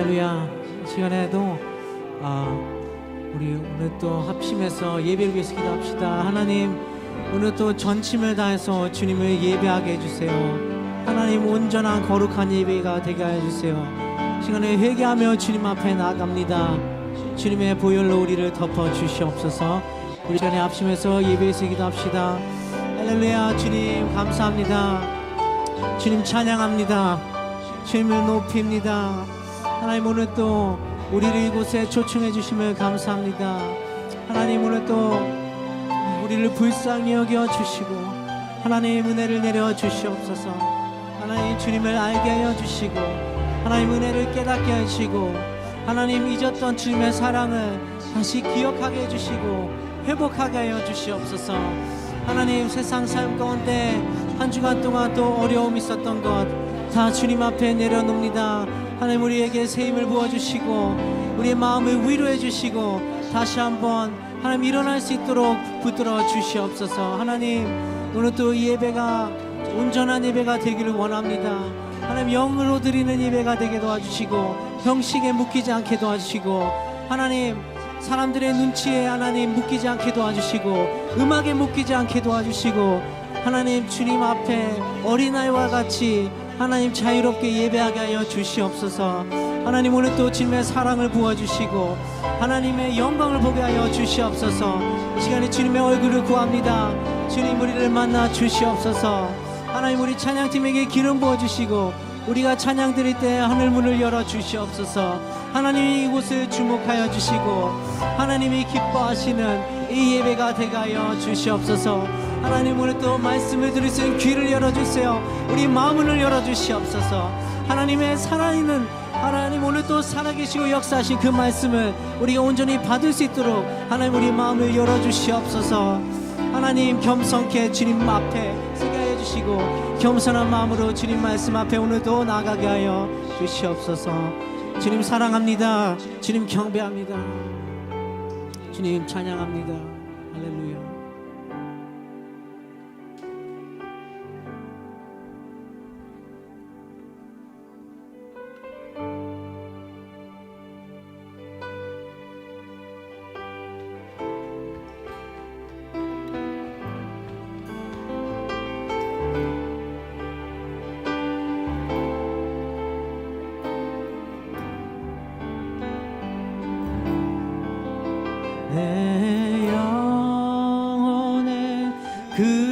할렐루야. 시간에도 아, 우리 오늘 또 합심해서 예배를 위해서 기도합시다. 하나님 오늘 또 전심을 다해서 주님을 예배하게 해주세요. 하나님 온전한 거룩한 예배가 되게 해주세요. 시간에 회개하며 주님 앞에 나아갑니다. 주님의 보혈로 우리를 덮어 주시옵소서. 우리 시간에 합심해서 예배에서 기도합시다. 할렐루야 주님 감사합니다. 주님 찬양합니다. 주님을 높입니다 하나님 오늘 또 우리를 이곳에 초청해 주심을 감사합니다. 하나님 오늘 또 우리를 불쌍히 여겨 주시고 하나님 은혜를 내려 주시옵소서. 하나님 주님을 알게 하여 주시고 하나님 은혜를 깨닫게 하시고 하나님 잊었던 주님의 사랑을 다시 기억하게 해주시고 회복하게 하여 주시옵소서. 하나님 세상 삶 가운데 한 주간 동안 또 어려움 있었던 것 다 주님 앞에 내려놓습니다 하나님 우리에게 새 힘을 부어주시고 우리의 마음을 위로해 주시고 다시 한번 하나님 일어날 수 있도록 붙들어 주시옵소서. 하나님 오늘 또 이 예배가 온전한 예배가 되기를 원합니다. 하나님 영으로 드리는 예배가 되게 도와주시고 형식에 묶이지 않게 도와주시고 하나님 사람들의 눈치에 하나님 묶이지 않게 도와주시고 음악에 묶이지 않게 도와주시고 하나님 주님 앞에 어린아이와 같이 하나님 자유롭게 예배하게 하여 주시옵소서. 하나님 오늘 또 주님의 사랑을 부어주시고 하나님의 영광을 보게 하여 주시옵소서. 이 시간에 주님의 얼굴을 구합니다. 주님 우리를 만나 주시옵소서. 하나님 우리 찬양팀에게 기름 부어주시고 우리가 찬양 드릴 때 하늘 문을 열어 주시옵소서. 하나님이 이곳을 주목하여 주시고 하나님이 기뻐하시는 이 예배가 되게 하여 주시옵소서 하나님 오늘 또 말씀을 들을 수 있는 귀를 열어주세요. 우리 마음을 열어주시옵소서. 하나님의 살아있는 하나님 오늘 또 살아계시고 역사하신 그 말씀을 우리가 온전히 받을 수 있도록 하나님 우리 마음을 열어주시옵소서. 하나님 겸손케 주님 앞에 서게 주시고 겸손한 마음으로 주님 말씀 앞에 오늘도 나가게 하여 주시옵소서. 주님 사랑합니다. 주님 경배합니다. 주님 찬양합니다 내 영혼의 그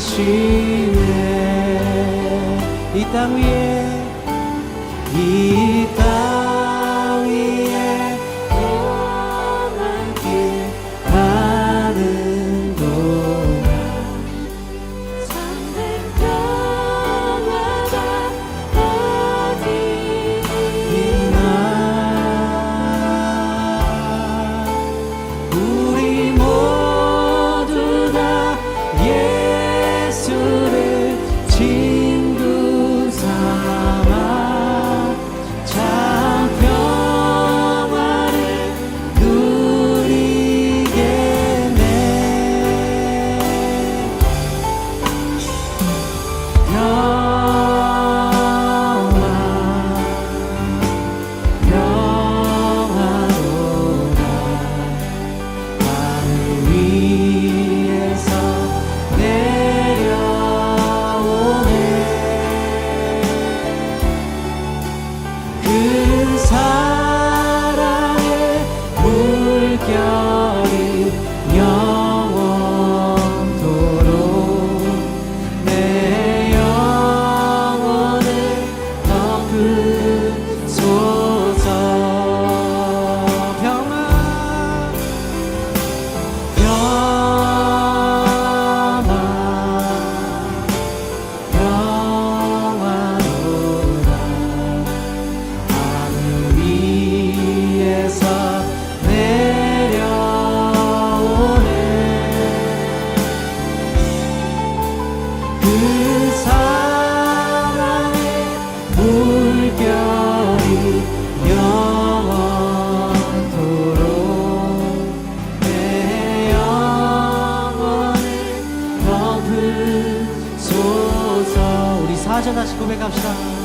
しめ痛みへ痛み 꿈에 갑시다.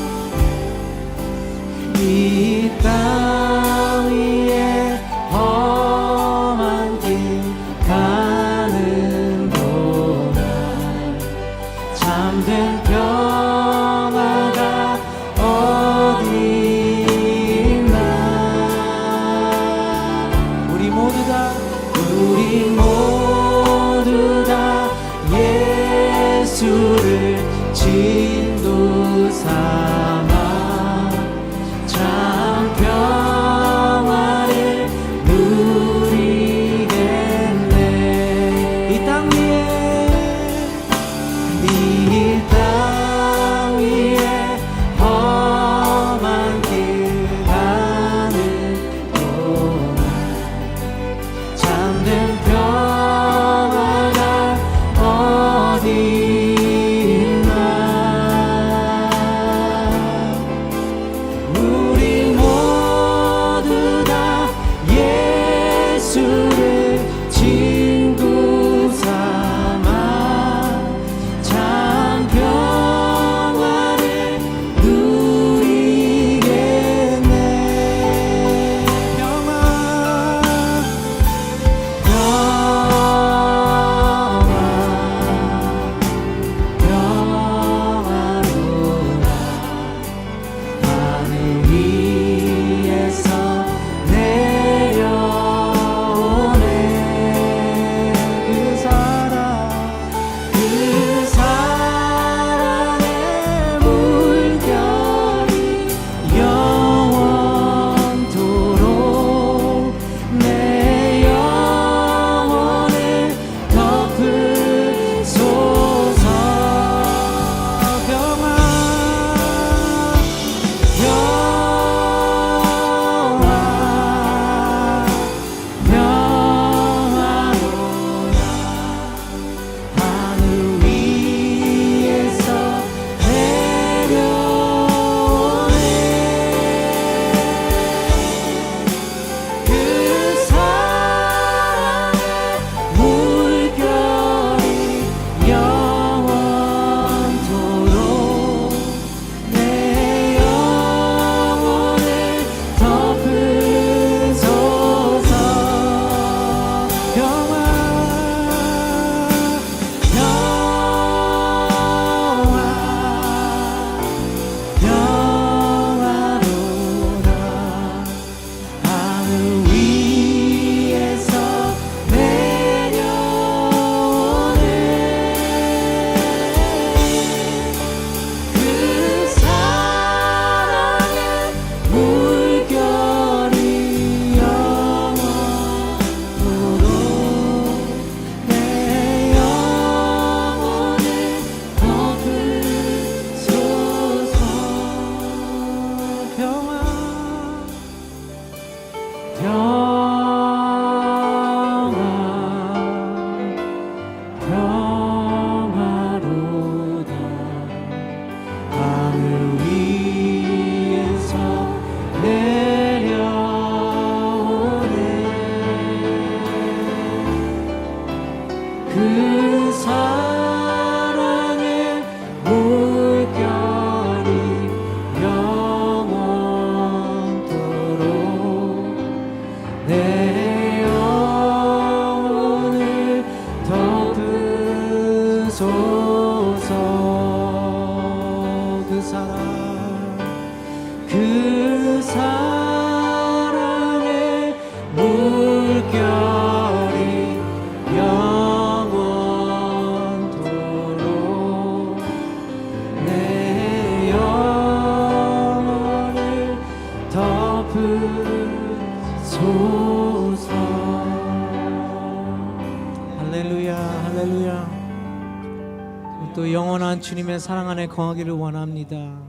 하나님의 사랑 안에 거하기를 원합니다.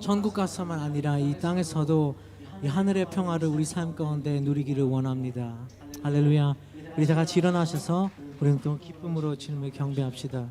천국 가서만 아니라 이 땅에서도 이 하늘의 평화를 우리 삶 가운데 누리기를 원합니다. 할렐루야. 우리 다 같이 일어나셔서 우리는 또 기쁨으로 주님을 경배합시다.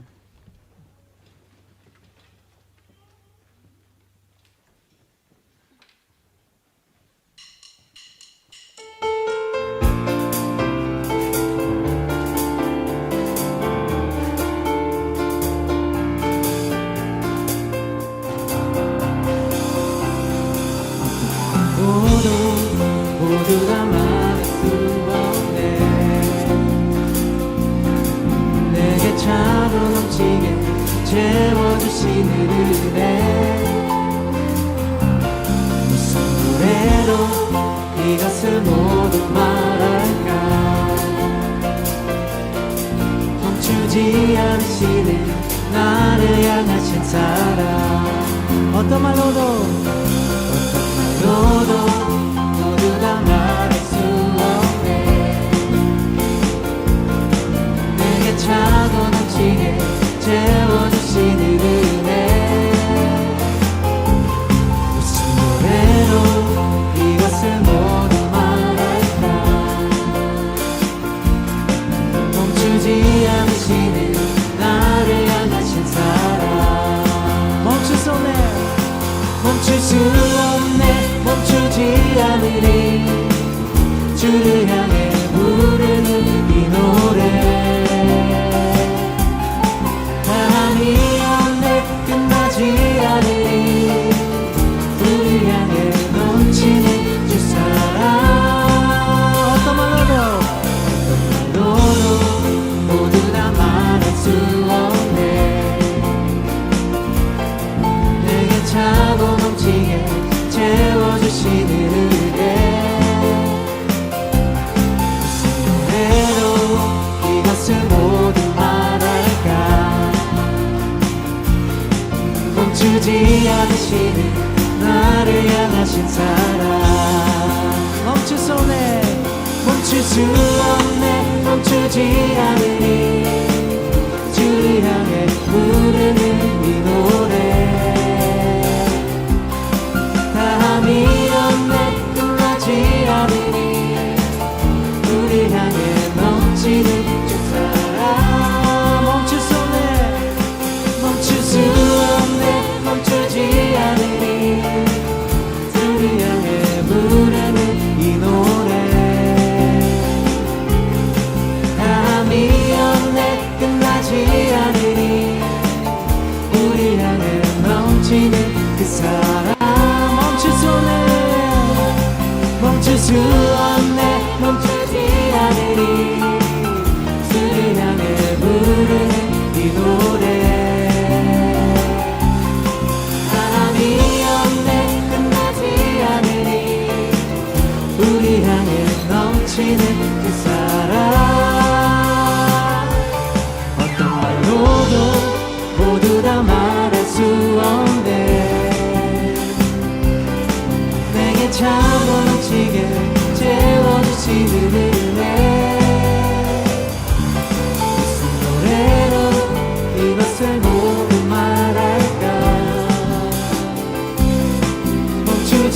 나를 향하신 사랑. 어떤 말로도 어떤 말로도 모두 다 말할 수 없네. 내게 차고 넘치게 채워주시는 그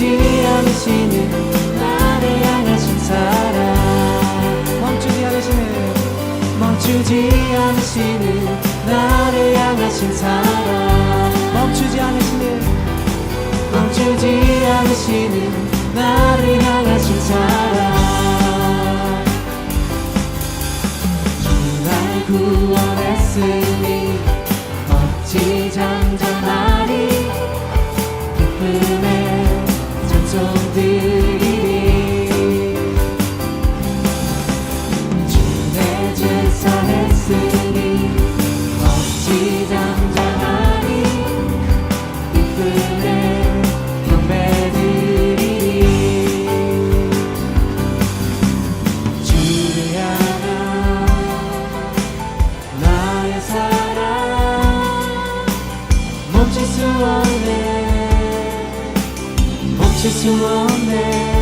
멈추지 않으시는 나를 향하신 사랑. 멈추지 않으시는 멈추지 않으시는 나를 향하신 사랑. 멈추지 않으시는 멈추지 않으시는 나를 향하신 사랑. 날 구원했으니 어찌 잠잠하 Just your moment.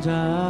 잠잠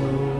나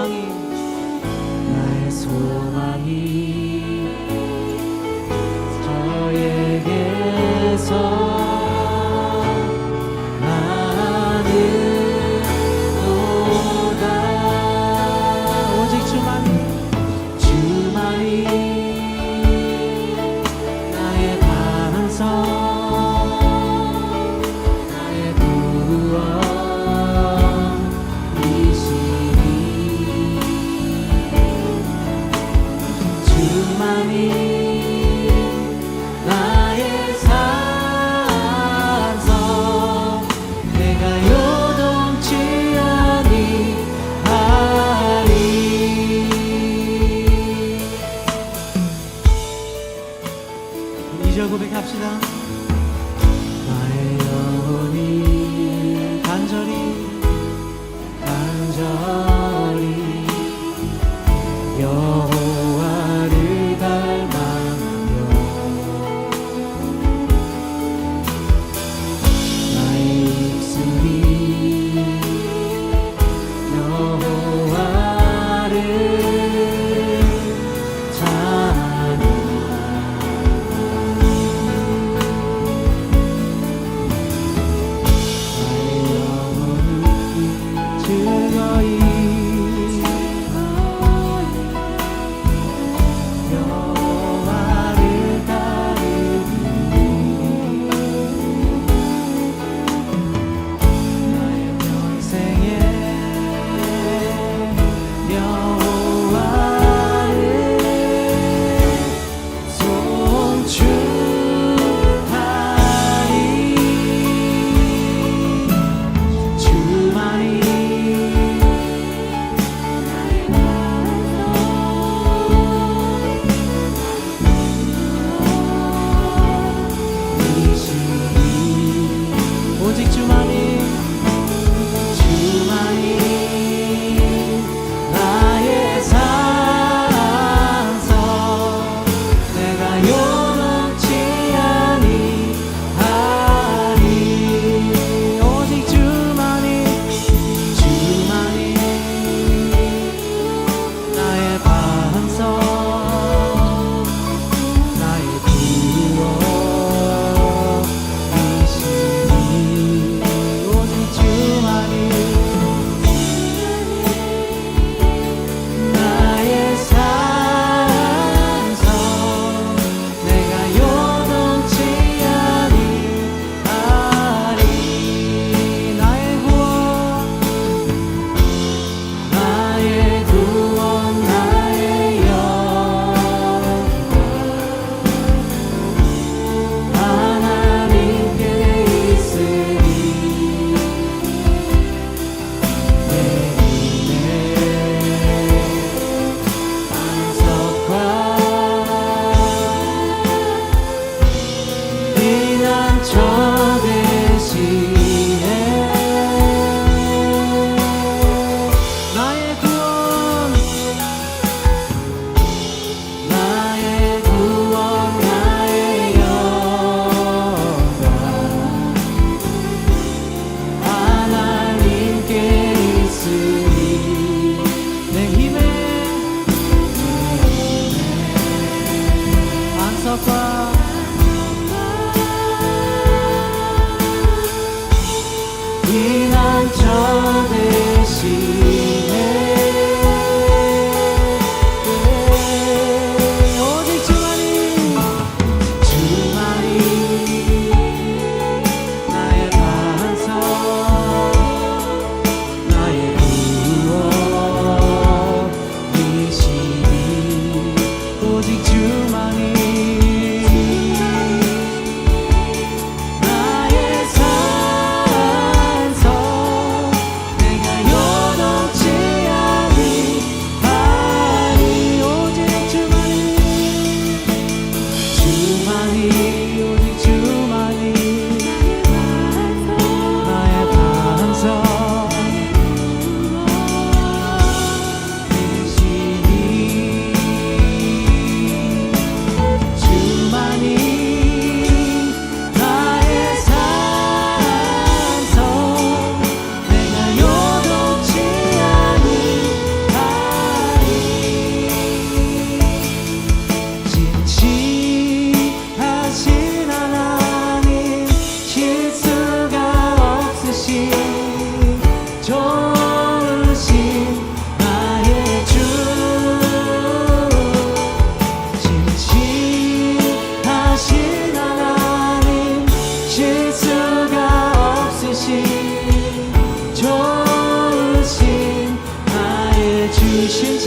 소망이 2절 고백합시다. 나의 영혼이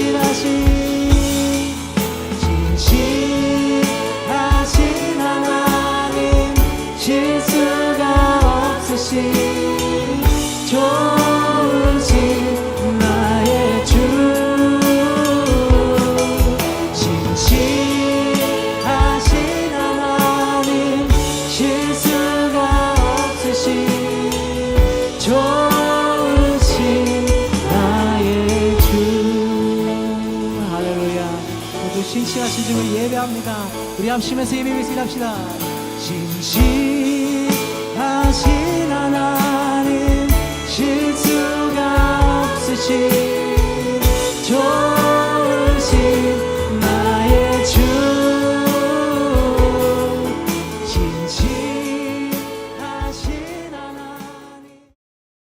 주신실하신 진실하신 하나님 실수가 없으신 예배합니다. 우리 합심해서 예배를 합시다. 진실하신 하나님 실수가 없으신